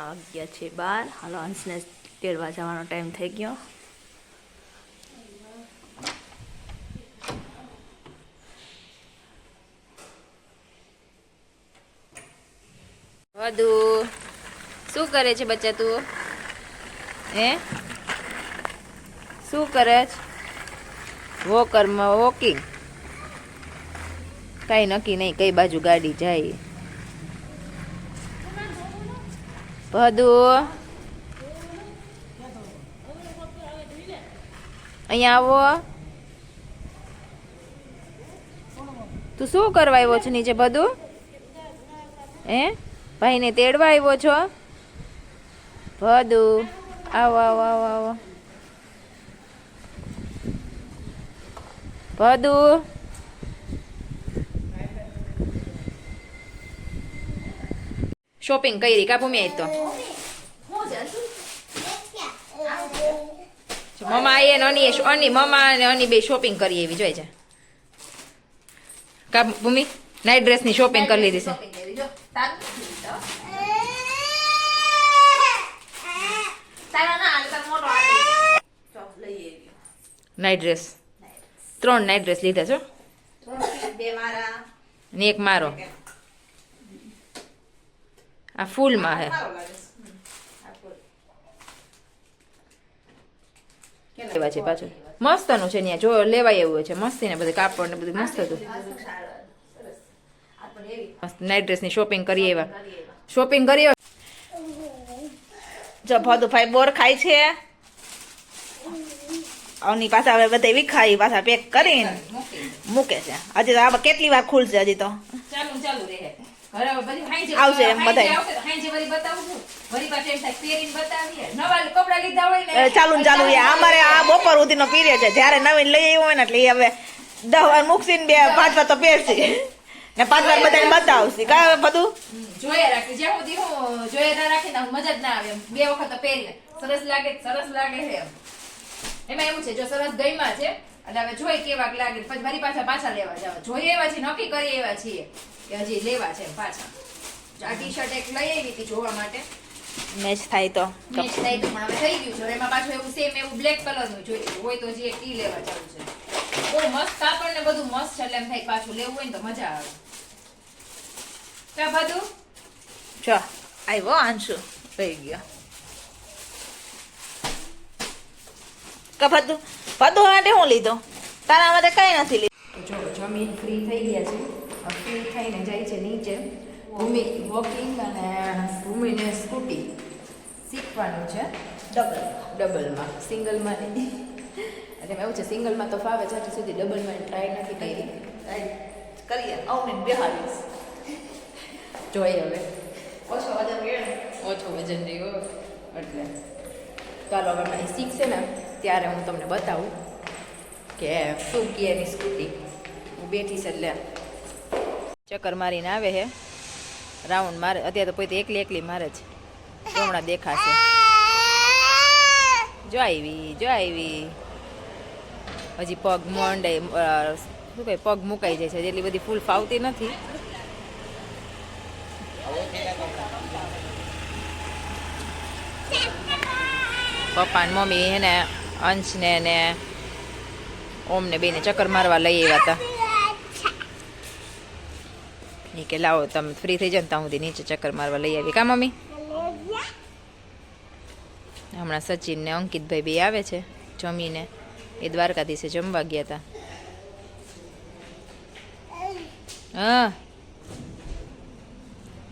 આ છે બાર. હાલો, અંશને તેડવા જવાનો ટાઈમ થઈ ગયો. વધુ, શું કરે છે બચ્ચા તું? હે? શું કરે છે? વોકરમાં વોકિંગ? કઈ નક્કી નહીં, કઈ બાજુ ગાડી જાય. ભદુ અહીંયા આવો. તું શું કરવા આવ્યો છે નીચે બધું? હે? ભાઈને તેડવા આવ્યો છો? ભદુ આવો આવો આવો આવો. ભદુ શોપિંગ કરી કા ભૂમિ તો. મમ્મા આઈએ ને અની એ- અની મમ્મા અને અની બે શોપિંગ કરી એવી જોઈ છે કા ભૂમિ નાઇટ ડ્રેસની શોપિંગ કરી લીધી છે. નાઇટ ડ્રેસ ત્રણ નાઇટ ડ્રેસ લીધા છો ને એક મારો. આ ફૂલમાં હે. લેવા છે પાછું મસ્તનું છે ત્યાં જો લેવાય એવું છે. મસ્તી ને બધું કાપડ ને બધું મસ્ત હતું. મસ્ત નાઇટ ડ્રેસની શોપિંગ કરી એવા. શોપિંગ કરી. જો ભદુભાઈ બોર ખાય છે. આવની પાછા હવે બધા વિખાઈ પાછા પેક કરીને મૂકે છે. હજી તો આ કેટલી વાર ખુલશે હજી તો. ચાલુ ચાલુ રહે. ચાલુ ચાલુ અમારે આ બપોર સુધીનો પીરિયડ છે. જ્યારે નવીન લઈ આવ્યો હોય ને એટલે હવે દસ વાર મૂકશે બે પાંચ વાર તો પહેરશે. ને પાંચ વાર બધાને બતાવશે. કા બધું? જોયા રાખી. જ્યાં સુધી હું જોયા ના રાખી ને મજા જ ના આવે. બે વખત તો સરસ લાગે સરસ લાગે છે એમાં. એવું છે જો સરસ ગઈમાં છે એટલે હવે જોઈ કેવાક લાગે. પછી મારી પાછા પાછા લેવા જાવ. જોઈએ એવા છીએ નક્કી કરી એવા છીએ. કે હજી લેવા છે પાછા. આ ટી શર્ટ એક લઈ આવી હતી જોવા માટે. મેચ થાય તો. મેચ થઈ તો પણ હવે થઈ ગયું છે. એમાં પાછું એવું સેમ એવું બ્લેક કલરનું જોઈતું હોય તો હજી એક ટી લેવા જવું છે. બહુ મસ્ત કાપડ ને બધું મસ્ત છે. એટલે એમ થાય પાછું લેવું હોય ને તો મજા આવે. ક્યાં બધું જો આવ્યો આંશુ. થઈ ગયો. કફતું ભદુ? ભદુ માટે હું લીધો? તારા માટે કઈ નથી લીધું? જો જમીન ફ્રી થઈ ગયા છે. ફ્રી થઈને જાય છે નીચે ભૂમિ વોકિંગ અને ભૂમિને સ્કૂટી શીખવાનું છે ડબલ ડબલમાં સિંગલમાં નહીં એટલે એવું છે સિંગલમાં તો ફાવે છે હજી સુધી ડબલમાં ટ્રાય નથી કરી કરીએ અવને બેહાડીશ જોઈએ હવે ઓછો વજન ઓછો વજન રહ્યો એટલે ચાલો હવે મને શીખશે ને ત્યારે હું તમને બતાવું કે શું કહે એની સ્કૂટી હું બેઠીશ એટલે ચક્કર મારીને આવે હે. રાઉન્ડ મારે, અત્યારે તો પોતે એકલી એકલી મારે જો. હમણાં દેખાશે. જો આવી જો આવી. હજી પગ મોંડે શું કહે પગ મુકાઈ જાય છે, જેટલી બધી ફૂલ ફાવતી નથી. પપ્પા મમ્મી એને અંશને ને ઓમને બેને ચક્કર મારવા લઈ આવ્યા હતા. એ કે લાવો તમે ફ્રી થઈ ને ત્યાં સુધી નીચે ચક્કર મારવા લઈ આવી. કા મમ્મી? હમણાં સચિન ને અંકિતભાઈ બે આવે છે જમીને. એ દ્વારકાધીશે જમવા ગયા હતા હા.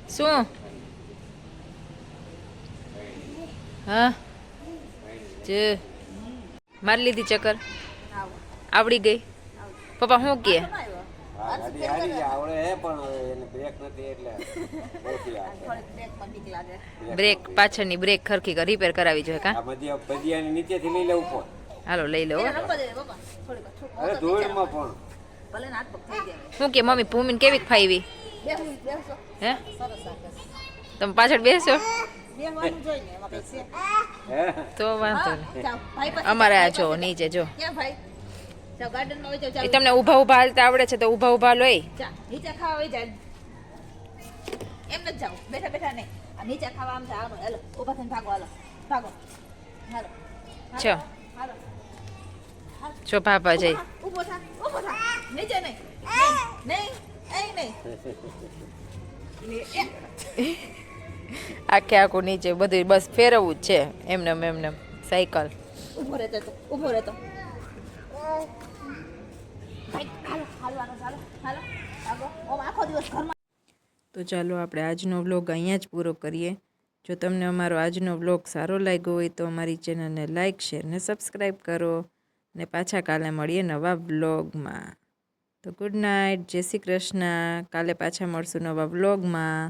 શું? હા. જ. મારી લીધી ચક્કર. આવડી ગઈ. પપ્પા શું હા, ગાડી હારી આવડે હે પણ એને બ્રેક નથી એટલે બ્રેક પાછળની બ્રેક ખરખી રિપેર કરાવી જોઈએ કા? આ મધ્ય ભજીયાની નીચેથી લઈ લેવું પણ હાલો લઈ લો અરે ધૂળમાં પણ શું કે મમ્મી ભૂમિને કેવી ફાઈવી? હે તમે પાછળ બેસો. તો વાંધો નહીં. અમારે આ જો નીચે જો. એ તમને ઊભા ઊભા હાલતા આવડે છે તો ઊભા ઊભા લોય નીચે ખાવા વહી જાય. એમ જ જાવ. બેઠા બેઠા નહીં. નીચે ખાવા આમ થાય. હાલો હાલો ઊભા થઈને ભાગો હાલો. ભાગો. હાલો. હાલો, છો. પાપા જઈ. ઊભો થા. ઊભો થા. નીચે નહીં. નહીં. નહીં. નહીં. નહીં. આખે આખું નીચે બધું બસ ફેરવવું જ છે. એમને એમને સાયકલ ઊભો રહેતો ઊભો રહેતો ભાઈ હાલો હાલવાનું ચાલો હાલો ભાગો ઓમ આખો તો ચાલો આપણે આજનો વ્લોગ અહીંયા જ પૂરો કરીએ. જો તમને અમારો આજનો વ્લોગ સારો લાગ્યો હોય તો અમારી ચેનલને લાઇક શેર ને સબસ્ક્રાઈબ કરો. ને પાછા કાલે મળીએ નવા વ્લોગમાં તો ગુડ નાઇટ જય શ્રી કૃષ્ણ. કાલે પાછા મળશું નવા વ્લોગમાં